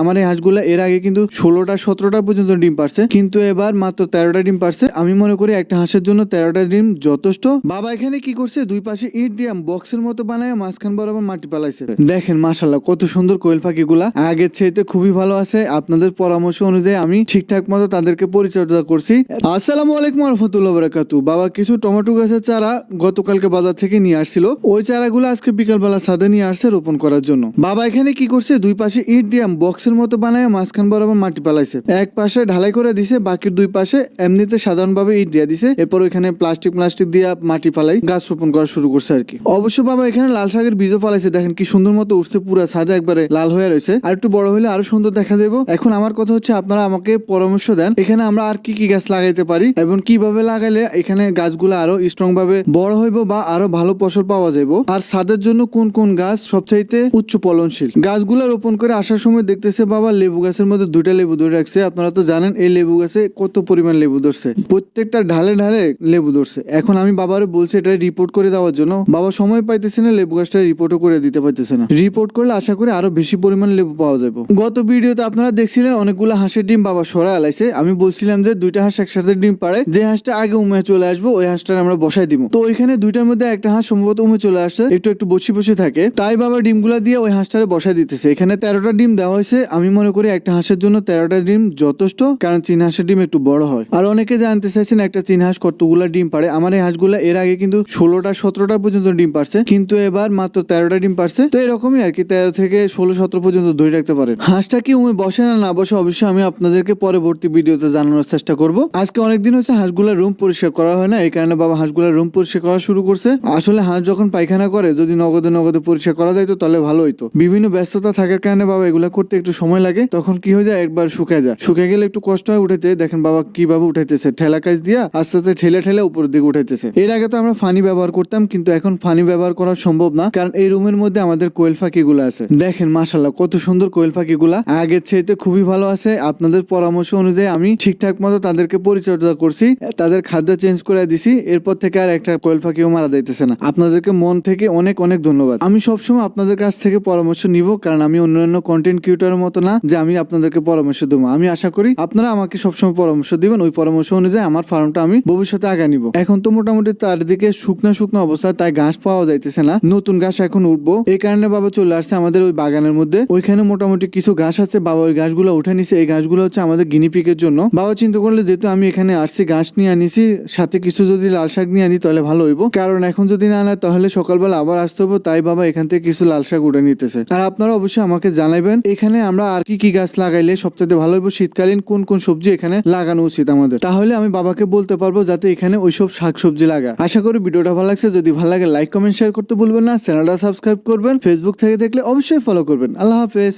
আমার এই হাঁসগুলো এর আগে কিন্তু ষোলোটা, সতেরোটা পর্যন্ত ডিম পারছে, কিন্তু এবার মাত্র তেরোটা ডিম পারছে। আমি মনে করি একটা হাঁসের জন্য তেরোটা ডিম যথেষ্ট। বাবা এখানে কি করছে? দুই পাশে ইট দিয়ে বক্সের মতো বানায় মাঝখান বরাবর মাটি পালাইছে। দেখেন মাশাল্লাহ কত সুন্দর কোয়েল পাখিগুলা। আগের চাইতে খুবই ভালো আছে। আপনাদের পরামর্শ অনুযায়ী আমি ঠিকঠাক মতো তাদেরকে পরিচর্যা করছি। আসসালামু আলাইকুম রহমতুল্লাহ বারাকাতু বাবা কিছু টমেটো গাছের চারা গতকালকে বাজার থেকে নিয়ে আসছিল। ওই চারাগুলো আজকে বিকালবেলা ছাদে নিয়ে আসছে রোপণ করার জন্য। বাবা এখানে কি করছে? দুই পাশে ইট দিয়ে বক্সের মতো বানায় মাঝখান বরাবর মাটি পালাইছে। এক পাশে ঢালাই করে দিছে, বাকির দুই পাশে এমনিতে সাধারণভাবে ইট দিয়ে দিছে। এরপর ওইখানে প্লাস্টিক প্লাস্টিক দিয়ে মাটি ফালাই গাছ রোপণ করা শুরু করছে আর কি। অবশ্য বাবা, এখানে লাল শাকের বীজও ফালাইছে। দেখেন কি সুন্দর মতো উঠছে পুরা ছাদে একবারে লাল হয়ে রয়েছে। আর একটু বড় হলে আরও সুন্দর দেখা যাব এখন আমার কথা হচ্ছে, আপনারা আমাকে পরামর্শ দেন, এখানে আমরা আর কি কি গাছ লাগাইতে পারি এবং কীভাবে লাগাইলে এখানে গাছগুলো আরও স্ট্রং ভাবে বড় হইব বা আরও ভালো ফসল পাওয়া যাবে আর ছাদের জন্য কোন কোন গাছ সবচাইতে উচ্চ ফলনশীল? গাছগুলো রোপণ করে আসার সময় দেখতেছে বাবা, লেবু গাছের মধ্যে দুইটা লেবু ধরে রাখছে। আপনারা তো জানেন, এই লেবু গাছে কত পরিমাণ লেবু ধরছে। প্রত্যেকটা ঢালে ঢালে লেবু ধরছে। এখন আমি বাবারে বলছি, এটা রিপোর্ট করে দেওয়ার জন্য। বাবা সময় পাইতেছে না, লেবু গাছটা রিপোর্টও করে দিতে পারতেছে না। রিপোর্ট করলে আশা করি আরও বেশি পরিমাণ লেবু পাওয়া যাবে। গত ভিডিওতে আপনারা দেখছিলেন, অনেকগুলো হাঁসের ডিম বাবা সরা আলাইছে আমি বলছিলাম যে, দুইটা হাঁস একসাথে ডিম পাড়ে, যে হাঁসটা আগে উমে চলে আসব, ওই হাঁসটা আমরা বসাই দিব। তো ওইখানে দুইটার মধ্যে একটা হাঁস সম্ভবত উমে চলে আসছে একটু একটু বসে বসে থাকে। তাই বাবা ডিমগুলা দিয়ে ওই হাঁসটারে বসাই দিতেছে। এখানে তেরোটা ডিম দেওয়া হয়েছে আমি মনে করি একটা হাঁসের জন্য তেরোটা ডিম যথেষ্ট, কারণ চীন হাঁসের ডিম একটু বড় হয়। আর অনেকে জানতে চাইছেন একটা চীন হাঁস কতগুলা ডিম পারে আমার এই হাঁসগুলা এর আগে কিন্তু ষোলোটা, সতেরোটা পর্যন্ত ডিম পারছে কিন্তু এবার মাত্র তেরোটা ডিম পারছে তো এরকমই আর কি, তেরো থেকে ষোলো, সতেরো পর্যন্ত ধরে রাখতে পারেন। হাঁসটা কি উমে বসে না না বসে, অবশ্যই আমি আপনাদেরকে পরবর্তী ভিডিওতে জানানোর চেষ্টা করব। আজকে অনেকদিন হচ্ছে হাঁসগুলার রুম পরিষ্কার করা হয় না, এই কারণে বাবা হাঁসগুলার রুম পরিষ্কার করা শুরু করছে। আসলে হাঁস যখন পায়খানা করে, যদি নগদে নগদে পরিষ্কার করা যায় তো তাহলে ভালো হইতো। বিভিন্ন ব্যস্ততা থাকার কারণে বাবা এগুলা করতে একটু সময় লাগে, তখন কি হয়ে যায়? একবার শুকায় যায়। শুকে গেলে একটু কষ্ট হয় উঠাইতে দেখেন বাবা কীভাবে উঠাইতেছে ঠেলা কাজ দিয়া আস্তে আস্তে ঠেলে ঠেলে উপরের দিকে উঠাইতেছে এর আগে তো আমরা ফানি ব্যবহার করতাম, কিন্তু এখন ফানি ব্যবহার করা সম্ভব না, কারণ এই রুমের মধ্যে আমাদের কোয়েল পাখিগুলো আছে। দেখেন মাশাল্লাহ কত সুন্দর কোয়েল পাখিগুলা। আগের চাইতে খুবই ভালো আছে। আপনাদের পরামর্শ অনুযায়ী আমি ঠিকঠাক মতো তাদেরকে পরিচর্যা করছি, তাদের খাদ্য চেঞ্জ করে দিছি। এরপর থেকে আর একটা কোয়েল পাখিও মারা যাইতেছে না। আপনাদেরকে মন থেকে অনেক অনেক ধন্যবাদ। আমি সবসময় আপনাদের কাছ থেকে পরামর্শ নিব, কারণ আমি অন্যান্য কন্টেন্ট ক্রিয়েটরের মতো না যে আমি আপনাদেরকে পরামর্শ দেবো। আমি আশা করি আপনারা আমাকে সবসময় পরামর্শ দিবেন। ওই পরামর্শ অনুযায়ী আমার ফার্মটা আমি ভবিষ্যতে আগে নিব। এখন তো মোটামুটি চারিদিকে শুকনো শুকনো অবস্থায় তাই ঘাস পাওয়া যাইতেছে না। নতুন ঘাস এখন উঠবো। এই কারণে বাবা চলে আসছে আমাদের ওই বাগানের মধ্যে। ওইখানে মোটামুটি কিছু ঘাস আছে। বাবা ওই ঘাসগুলো উঠে নিছে। এই ঘাসগুলো হচ্ছে আমাদের গিনিপিকের জন্য। বাবা চিন্তা করলে যেহেতু আমি এখানে আসছি, ঘাস নিয়ে আনিছি, সাথে কিছু যদি লাল শাক নিয়ে আনি তাহলে ভালো হইব। কারণ এখন যদি না আনে তাহলে সকালবেলা আবার আসতে হবে তাই বাবা এখান থেকে কিছু লাল শাক উঠে নিতেছে। আর আপনারা অবশ্যই আমাকে জানাবেন এখানে আমরা আর কি কি গাছ লাগাইলে সবচেয়ে ভালো হইব শীতকালীন কোন কোন সবজি এখানে লাগানো উচিত আমাদের? তাহলে আমি বাবাকে বলতে পারব যাতে এখানে ওইসব শাক সবজি লাগা। আশা করি ভিডিওটা ভালো লাগছে। যদি ভালো লাগে লাইক কমেন্ট শেয়ার করতে ভুলবেন না। চ্যানেলটা সাবস্ক্রাইব করবেন। ফেসবুক থেকে দেখলে অবশ্যই ফলো করবেন। আল্লাহ হাফেজ।